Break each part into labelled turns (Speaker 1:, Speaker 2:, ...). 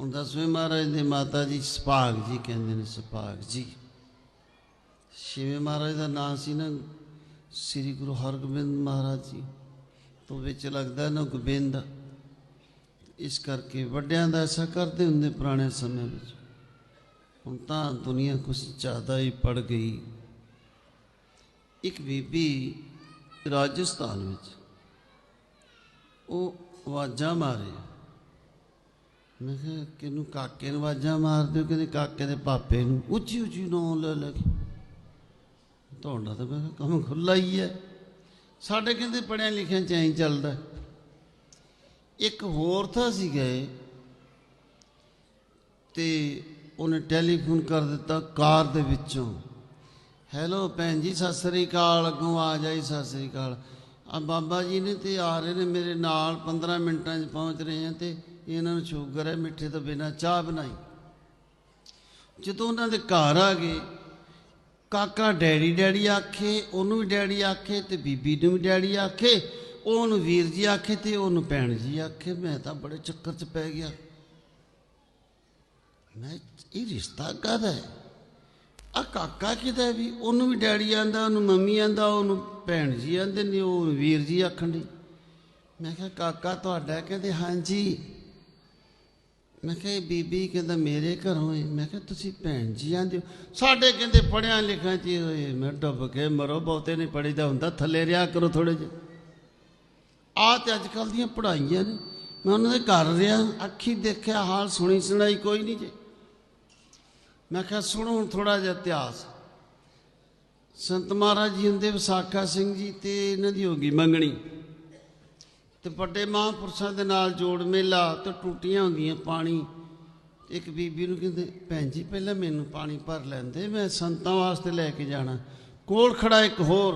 Speaker 1: ਹੁਣ ਦਸਵੇਂ ਮਹਾਰਾਜ ਦੇ ਮਾਤਾ ਜੀ ਸੁਭਾਗ ਜੀ ਕਹਿੰਦੇ ਨੇ ਸੁਭਾਗ ਜੀ। ਛੇਵੇਂ ਮਹਾਰਾਜ ਦਾ ਨਾਮ ਸੀ ਨਾ ਸ੍ਰੀ ਗੁਰੂ ਹਰਗੋਬਿੰਦ ਮਹਾਰਾਜ ਜੀ, ਤੋਂ ਵਿੱਚ ਲੱਗਦਾ ਨਾ ਗੋਬਿੰਦ। ਇਸ ਕਰਕੇ ਵੱਡਿਆਂ ਦਾ ਐਸਾ ਕਰਦੇ ਹੁੰਦੇ ਪੁਰਾਣੇ ਸਮੇਂ ਵਿੱਚ। ਹੁਣ ਤਾਂ ਦੁਨੀਆ ਕੁਝ ਜ਼ਿਆਦਾ ਹੀ ਪੜ ਗਈ। ਇੱਕ ਬੀਬੀ ਰਾਜਸਥਾਨ ਵਿੱਚ, ਉਹ ਆਵਾਜ਼ਾਂ ਮਾਰੇ ਮੈਂ ਕਿਹਾ, ਕਿਹਨੂੰ ਕਾਕੇ ਨੂੰ ਆਵਾਜ਼ਾਂ ਮਾਰਦੇ ਹੋ? ਕਹਿੰਦੇ ਕਾਕੇ ਦੇ ਪਾਪੇ ਨੂੰ। ਉੱਚੀ ਉੱਚੀ ਨਾਂ ਲੈ ਲੈ ਕੇ। ਤੁਹਾਡਾ ਤਾਂ ਮੈਂ ਕਿਹਾ ਕੰਮ ਖੁੱਲਾ ਹੀ ਹੈ। ਸਾਡੇ ਕਹਿੰਦੇ ਪੜਿਆ ਲਿਖਿਆ ਚ ਐਂ ਚੱਲਦਾ ਇੱਕ ਹੋਰ ਥਾਂ ਸੀ ਗਏ ਤੇ ਉਹਨੇ ਟੈਲੀਫੋਨ ਕਰ ਦਿੱਤਾ ਕਾਰ ਦੇ ਵਿੱਚੋਂ। ਹੈਲੋ ਭੈਣ ਜੀ, ਸਤਿ ਸ੍ਰੀ ਅਕਾਲ। ਅੱਗੋਂ ਆ ਜਾਈ, ਸਤਿ ਸ੍ਰੀ ਅਕਾਲ। ਆ ਬਾਬਾ ਜੀ ਨੇ ਤੇ ਆ ਰਹੇ ਨੇ ਮੇਰੇ ਨਾਲ 15 ਮਿੰਟਾਂ 'ਚ ਪਹੁੰਚ ਰਹੇ ਆ ਤੇ ਇਹਨਾਂ ਨੂੰ ਸ਼ੂਗਰ ਹੈ, ਮਿੱਠੇ ਤੋਂ ਬਿਨਾ ਚਾਹ ਬਣਾਈ। ਜਦੋਂ ਉਹਨਾਂ ਦੇ ਘਰ ਆ ਗਏ, ਕਾਕਾ ਡੈਡੀ ਡੈਡੀ ਆਖੇ, ਉਹਨੂੰ ਵੀ ਡੈਡੀ ਆਖੇ ਤੇ ਬੀਬੀ ਨੂੰ ਵੀ ਡੈਡੀ ਆਖੇ ਉਹਨੂੰ ਵੀਰ ਜੀ ਆਖੇ ਤੇ ਉਹਨੂੰ ਭੈਣ ਜੀ ਆਖੇ, ਮੈਂ ਤਾਂ ਬੜੇ ਚੱਕਰ 'ਚ ਪੈ ਗਿਆ। ਮੈਂ ਇਹ ਰਿਸ਼ਤਾ ਕਾਹਦਾ ਹੈ? ਆ ਕਾਕਾ ਕਿਦਾ ਵੀ? ਉਹਨੂੰ ਵੀ ਡੈਡੀ ਆਂਦਾ, ਉਹਨੂੰ ਮੰਮੀ ਆਂਦਾ, ਉਹਨੂੰ ਭੈਣ ਜੀ ਆਂਦੇ ਨੇ, ਉਹ ਵੀਰ ਜੀ ਆਖਣ ਦੀ ਮੈਂ ਕਿਹਾ, ਕਾਕਾ ਤੁਹਾਡਾ ਕਹਿੰਦੇ, ਹਾਂਜੀ। ਮੈਂ ਕਿਹਾ ਬੀਬੀ ਕਹਿੰਦਾ, ਮੇਰੇ ਘਰੋਂ ਹੈ ਮੈਂ ਕਿਹਾ, ਤੁਸੀਂ ਭੈਣ ਜੀ ਆਂਦੇ ਹੋ? ਸਾਡੇ ਕਹਿੰਦੇ ਪੜਿਆ ਲਿਖਿਆ ਜੀ ਹੋਏ। ਮੈਂ ਡੁੱਬ ਕੇ ਮਰੋ, ਬਹੁਤੇ ਨਹੀਂ ਪੜੀਦਾ ਹੁੰਦਾ। ਥੱਲੇ ਰਿਆ ਕਰੋ ਥੋੜੇ ਜਿਹੇ। ਆ ਤੇ ਅੱਜ ਕੱਲ ਦੀਆਂ ਪੜਾਈਆਂ ਨੇ। ਮੈਂ ਉਹਨਾਂ ਦੇ ਘਰ ਰਿਹਾ, ਅੱਖੀ ਦੇਖਿਆ, ਹਾਲ ਸੁਣੀ ਸੁਣਾਈ ਕੋਈ ਨਹੀਂ ਜੇ। ਮੈਂ ਕਿਹਾ, ਸੁਣੋ ਹੁਣ ਥੋੜਾ ਜਿਹਾ ਇਤਿਹਾਸ। ਸੰਤ ਮਹਾਰਾਜ ਜੀ ਹੁੰਦੇ ਵਿਸਾਖਾ ਸਿੰਘ ਜੀ ਤੇ ਇਹਨਾਂ ਦੀ ਹੋ ਗਈ ਮੰਗਣੀ। ਤੇ ਵੱਡੇ ਮਹਾਂਪੁਰਸ਼ਾਂ ਦੇ ਨਾਲ ਜੋੜ ਮੇਲਾ ਤੇ ਟੂਟੀਆਂ ਹੁੰਦੀਆਂ ਪਾਣੀ। ਇੱਕ ਬੀਬੀ ਨੂੰ ਕਹਿੰਦੇ, ਭੈਣ ਜੀ, ਪਹਿਲਾਂ ਮੈਨੂੰ ਪਾਣੀ ਭਰ ਲੈਂਦੇ, ਮੈਂ ਸੰਤਾਂ ਵਾਸਤੇ ਲੈ ਕੇ ਜਾਣਾ। ਕੋਲ ਖੜਾ ਇੱਕ ਹੋਰ।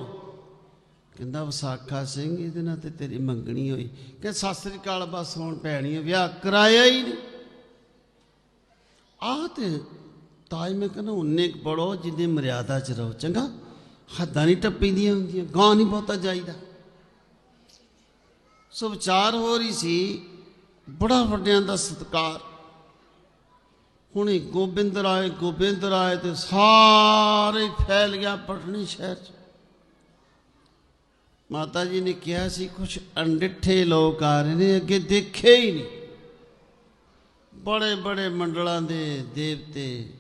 Speaker 1: ਕਹਿੰਦਾ, ਵਿਸਾਖਾ ਸਿੰਘ, ਇਹਦੇ ਨਾਲ ਤੇ ਤੇਰੀ ਮੰਗਣੀ ਹੋਈ। ਕਿ ਸਤਿ ਸ੍ਰੀ ਅਕਾਲ, ਬਸ ਹੁਣ ਪੈਣੀ ਹੈ ਵਿਆਹ ਕਰਾਇਆ ਹੀ ਨਹੀਂ। ਆਹ ਤੇ ਤਾਜ ਮੈਂ ਕਹਿੰਦਾ, ਉਨੇ ਬੜੋ ਪੜੋ ਮਰਿਆਦਾ ਚ ਰਹੋ, ਚੰਗਾ? ਹੱਦਾਂ ਨਹੀਂ ਟੱਪੀਦੀਆਂ ਹੁੰਦੀਆਂ, ਗਾਂ ਨਹੀਂ ਬਹੁਤਾ ਜਾਈਦਾ। ਸੋ ਵਿਚਾਰ ਹੋ ਰਹੀ ਸੀ, ਬੜਾ ਵੱਡਿਆਂ ਦਾ ਸਤਕਾਰ। ਹੁਣੇ ਗੋਬਿੰਦ ਰਾਏ ਗੋਬਿੰਦ ਰਾਏ ਤੇ ਸਾਰੇ ਫੈਲ ਗਿਆ ਪਟਨੀ ਸ਼ਹਿਰ ਚ। ਮਾਤਾ ਜੀ ਨੇ ਕਿਹਾ ਸੀ ਕੁਝ ਅਣਡਿੱਠੇ ਲੋਕ ਆ ਰਹੇ ਨੇ, ਅੱਗੇ ਦੇਖੇ ਹੀ ਨਹੀਂ। ਬੜੇ ਬੜੇ ਮੰਡਲਾਂ ਦੇ ਦੇਵਤੇ,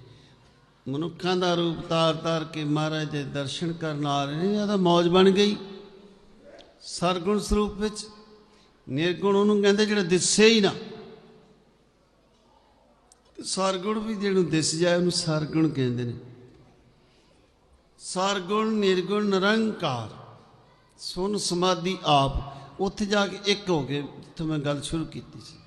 Speaker 1: ਮਨੁੱਖਾਂ ਦਾ ਰੂਪ ਤਾਰ ਤਾਰ ਕੇ ਮਹਾਰਾਜ ਦੇ ਦਰਸ਼ਨ ਕਰਨ ਆ ਰਹੇ ਨੇ, ਇਹਦਾ ਮੌਜ ਬਣ ਗਈ। ਸਰਗੁਣ ਸਰੂਪ ਵਿੱਚ ਨਿਰਗੁਣ ਉਹਨੂੰ ਕਹਿੰਦੇ ਜਿਹੜਾ ਦਿਸੇ ਹੀ ਨਾ। ਤੇ ਸਰਗੁਣ ਵੀ ਜਿਹਨੂੰ ਦਿਸ ਜਾਏ ਉਹਨੂੰ ਸਰਗੁਣ ਕਹਿੰਦੇ ਨੇ। ਸਰਗੁਣ, ਨਿਰਗੁਣ, ਨਿਰੰਕਾਰ, ਸੁਨ ਸਮਾਧੀ ਆਪ। ਉੱਥੇ ਜਾ ਕੇ ਇੱਕ ਹੋ ਗਏ ਜਿੱਥੋਂ ਮੈਂ ਗੱਲ ਸ਼ੁਰੂ ਕੀਤੀ ਸੀ।